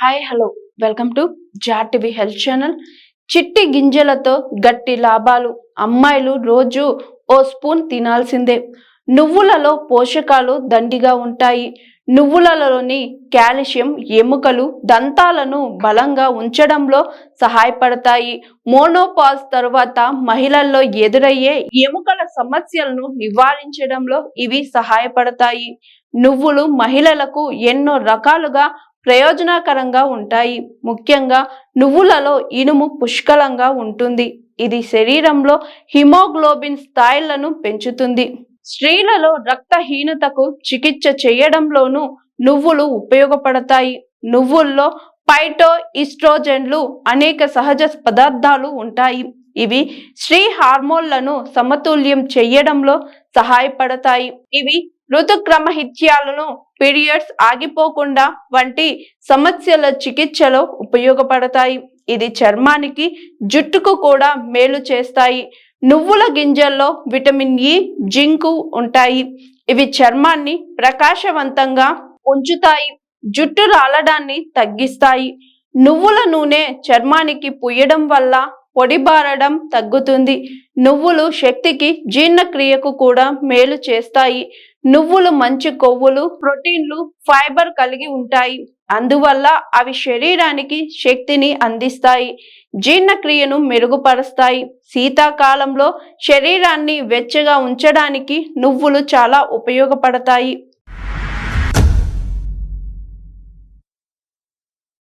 Hi hello welcome to జాటివి health channel చిట్టి గింజలతో గట్టి లాభాలు అమ్మాయిలు రోజు ఓ స్పూన్ తినాల్సిందే. నువ్వులలో పోషకాలు దండిగా ఉంటాయి. నువ్వులలోని కాల్షియం ఎముకలు దంతాలను బలంగా ఉంచడంలో సహాయపడతాయి. మోనోపాజ్ తరువాత మహిళల్లో ఎదురయ్యే ఎముకల సమస్యలను నివారించడంలో ఇవి సహాయపడతాయి. నువ్వులు మహిళలకు ఎన్నో రకాలుగా ప్రయోజనకరంగా ఉంటాయి. ముఖ్యంగా నువ్వులలో ఇనుము పుష్కలంగా ఉంటుంది. ఇది శరీరంలో హిమోగ్లోబిన్ స్థాయిలను పెంచుతుంది. స్త్రీలలో రక్తహీనతకు చికిత్స చేయడంలోనూ నువ్వులు ఉపయోగపడతాయి. నువ్వుల్లో పైటో ఈస్ట్రోజెన్లు అనేక సహజ పదార్థాలు ఉంటాయి. ఇవి స్త్రీ హార్మోన్లను సమతుల్యం చేయడంలో సహాయపడతాయి. ఇవి ఋతుక్రమహిత్యాలను పీరియడ్స్ ఆగిపోకుండా వంటి సమస్యల చికిత్సలో ఉపయోగపడతాయి. ఇది చర్మానికి జుట్టుకు కూడా మేలు చేస్తాయి. నువ్వుల గింజల్లో విటమిన్ e, ఇ జింకు ఉంటాయి. ఇవి చర్మాన్ని ప్రకాశవంతంగా ఉంచుతాయి. జుట్టు రాలడాన్ని తగ్గిస్తాయి. నువ్వుల నూనె చర్మానికి పుయ్యడం వల్ల పొడిబారడం తగ్గుతుంది. నువ్వులు శక్తికి జీర్ణక్రియకు కూడా మేలు చేస్తాయి. నువ్వులు మంచి కొవ్వులు ప్రోటీన్లు ఫైబర్ కలిగి ఉంటాయి. అందువల్ల అవి శరీరానికి శక్తిని అందిస్తాయి. జీర్ణక్రియను మెరుగుపరుస్తాయి. శీతాకాలంలో శరీరాన్ని వెచ్చగా ఉంచడానికి నువ్వులు చాలా ఉపయోగపడతాయి.